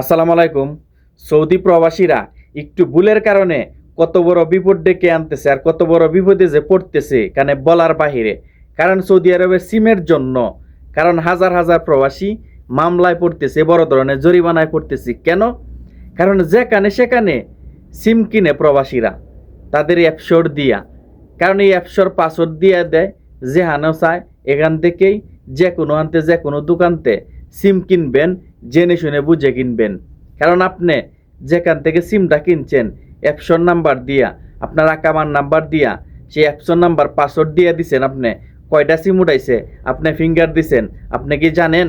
আসসালামু আলাইকুম। সৌদি প্রবাসীরা একটু ভুলের কারণে কত বড় বিপদ ডেকে আনতেছে আর কত বড় বিপদে যে পড়তেছে কানে বলার বাহিরে। কারণ সৌদি আরবে সিমের জন্য, কারণ হাজার হাজার প্রবাসী মামলায় পড়তেছে, বড় ধরনের জরিমানায় পড়তেছে। কেন? কারণ যেখানে সেখানে সিম কিনে প্রবাসীরা, তাদের অ্যাপসোর দিয়া। কারণ এই অ্যাপসোর পাসওয়ার্ড দিয়ে দেয় যে হানো চায় এখান থেকেই যে কোনো আনতে যে কোনো দোকানতে সিম কিনবেন জেনে শুনে বুঝে কিনবেন। কারণ আপনি যেখান থেকে সিমটা কিনছেন অ্যাপসন নাম্বার দিয়া, আপনার আকামার নাম্বার দিয়া, সেই অ্যাপসন নাম্বার, পাসওয়ার্ড দিয়ে দিছেন আপনি। কয়টা সিম উঠাইছে? আপনি ফিঙ্গার দিছেন। আপনি কি জানেন?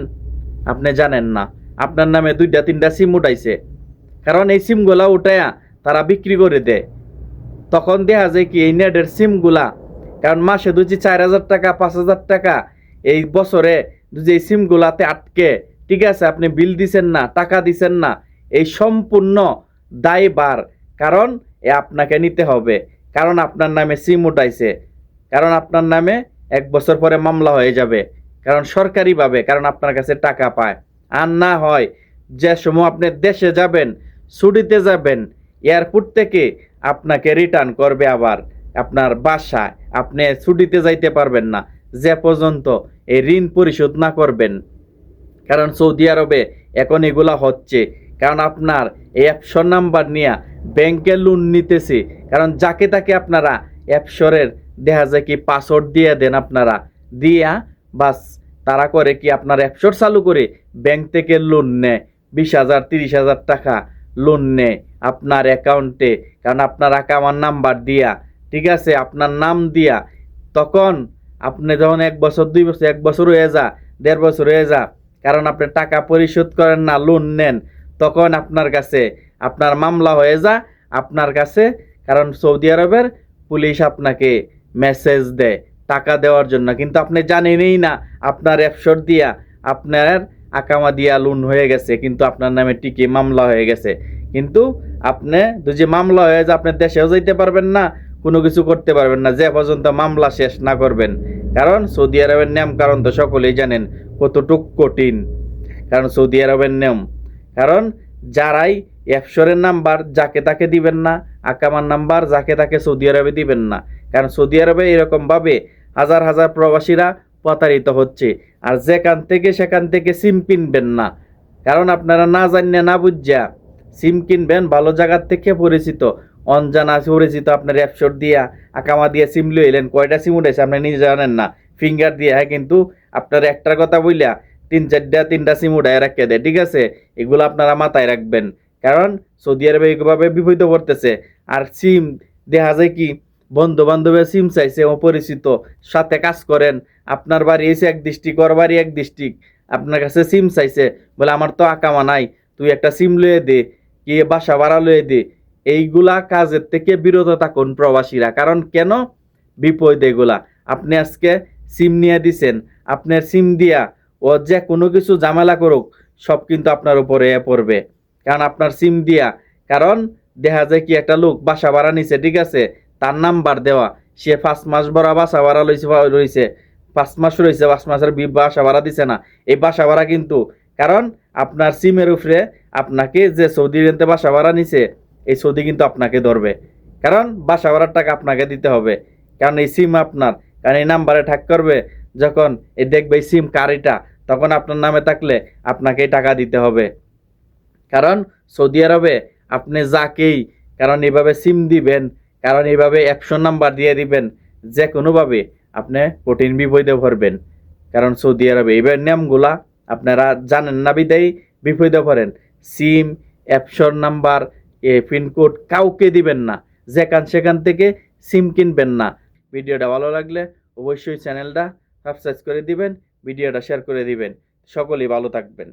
আপনি জানেন না। আপনার নামে দুইটা, তিনটা সিম উঠাইছে। কারণ এই সিমগুলা উঠায়া তারা বিক্রি করে দেয়। তখন দেখা যায় কি, এই নেটের সিমগুলা, কারণ মাসে দুজি চার হাজার টাকা, পাঁচ হাজার টাকা, এই বছরে যদি এই সিমগুলাতে আটকে ঠিক আছে, আপনি বিল দিছেন না, টাকা দিছেন না, এই সম্পূর্ণ দায়বার কারণ এ আপনাকে নিতে হবে। কারণ আপনার নামে সিম উঠাইছে। কারণ আপনার নামে এক বছর পরে মামলা হয়ে যাবে। কারণ সরকারিভাবে, কারণ আপনার কাছে টাকা পায়। আর না হয়, যে সময় আপনি দেশে যাবেন, ছুটিতে যাবেন, এয়ারপোর্ট থেকে আপনাকে রিটার্ন করবে আবার আপনার বাসায়। আপনি ছুটিতে যাইতে পারবেন না। যে পর্যন্ত এই ঋণ পরিশোধ না করবেন কারণ সৌদি আরবে এখন এগুলা হচ্ছে। কারণ আপনার এই অ্যাপসর নাম্বার নিয়ে ব্যাংকে লোন নিতেছে। কারণ যাকে তাকে আপনারা অ্যাপসরের দেখা যায় কি পাসওয়ার্ড দিয়ে দেন আপনারা। দিয়া বাস তারা করে কি আপনার অ্যাপসর চালু করে ব্যাংক থেকে লোন নেয়। বিশ হাজার, তিরিশ হাজার টাকা লোন নেয় আপনার অ্যাকাউন্টে কারণ আপনার অ্যাকাউন্ট নাম্বার দিয়া, ঠিক আছে? আপনার নাম দিয়া। তখন আপনি যখন এক বছর, দুই বছর, এক বছর হয়ে যা, দেড় বছর হয়ে যা কারণ আপনি টাকা পরিশোধ করেন না লোন নেন, তখন আপনার কাছে আপনার মামলা হয়ে যা, আপনার কাছে, কারণ সৌদি আরবের পুলিশ আপনাকে মেসেজ দেয় টাকা দেওয়ার জন্য। কিন্তু আপনি জানেনই না, আপনার অ্যাপসর দিয়া আপনার আকামা দিয়া লোন হয়ে গেছে, কিন্তু আপনার নামে টিকে মামলা হয়ে গেছে। কিন্তু আপনি যে মামলা হয়ে যায় আপনি দেশেও যাইতে পারবেন না, কোনো কিছু করতে পারবেন না, যে পর্যন্ত মামলা শেষ না করবেন। কারণ সৌদি আরবের নিয়ম কারণ তো সকলেই জানেন কতটুক কঠিন। কারণ সৌদি আরবের নিয়ম কারণ যারাই অ্যাপসরের নাম্বার যাকে তাকে দিবেন না, আকামার নাম্বার যাকে তাকে সৌদি আরবে দিবেন না। কারণ সৌদি আরবে এরকমভাবে হাজার হাজার প্রবাসীরা প্রতারিত হচ্ছে, আর যেখান থেকে সেখান থেকে সিম কিনবেন না। কারণ আপনারা না জানিয়ে না বুঝা সিম কিনবেন ভালো জায়গার থেকে পরিচিত অনজানা পরিচিত আপনার অ্যাপসর দিয়া, আকামা দিয়ে সিম লইলেন কয়টা সিম উঠেছে আপনি নিজে জানেন না। ফিঙ্গার দিয়ে হ্যাঁ কিন্তু আপনার একটার কথা বইলা, তিন চারটা, তিনটা সিম উঠায় রাখতে দেয়, ঠিক আছে? এগুলো আপনারা মাথায় রাখবেন। কারণ সৌদি আরবে এইভাবে বিপরীত করতেছে। আর সিম দেখা যায় কি বন্ধু বান্ধবের সিম চাইছে অপরিচিত সাথে কাজ করেন। আপনার বাড়ি এসে এক ডিস্ট্রিক্ট ওর বাড়ি এক ডিস্ট্রিক্ট আপনার কাছে সিম চাইছে, বলে, আমার তো আকামা নাই, তুই একটা সিম লয়ে দে, কি বাসা ভাড়া লয়ে দে। এইগুলা কাজের থেকে বিরত থাকুন প্রবাসীরা। কারণ কেন? বিপদ এগুলা। আপনি আজকে সিম নিয়ে দিছেন, আপনার সিম দিয়া ও যে কোনো কিছু ঝামেলা করুক, সব কিন্তু আপনার উপরে পড়বে। কারণ আপনার সিম দিয়া, কারণ দেখা যায় কি, একটা লোক বাসা ভাড়া নিছে, ঠিক আছে? তার নাম্বার দেওয়া, সে পাঁচ মাস ভরা বাসা ভাড়া লইছে রয়েছে পাঁচ মাস রয়েছে পাঁচ মাসের বি- বাসা ভাড়া দিছে না। এই বাসা ভাড়া কিন্তু, কারণ আপনার সিমের উপরে আপনাকে যে সৌদি রেন্তে বাসা ভাড়া নিছে এই সৌদি কিন্তু আপনাকে ধরবে। কারণ বাসা ভাড়ার টাকা আপনাকে দিতে হবে। কারণ এই সিম আপনার, কারণ এই নাম্বারে ঠাক করবে, যখন এই দেখবে এই সিম কার এটা তখন আপনার নামে থাকলে আপনাকে টাকা দিতে হবে। কারণ সৌদি আরবে আপনি যাকেই, কারণ এইভাবে সিম দিবেন, কারণ এইভাবে অ্যাপশন নাম্বার দিয়ে দিবেন যে কোনোভাবে আপনি কঠিন বিপদে ভরবেন কারণ সৌদি আরবে এইবার নিয়মগুলা আপনারা জানেন না বিদায়ী বিপদে ভরেন সিম অ্যাপশন নাম্বার এ পিনকোড কাউকে দিবেন না। যেখান সেখান থেকে সিম কিনবেন না। ভিডিওটা ভালো লাগলে অবশ্যই চ্যানেলটা সাবস্ক্রাইব করে দিবেন, ভিডিওটা শেয়ার করে দিবেন। সকলেই ভালো থাকবেন।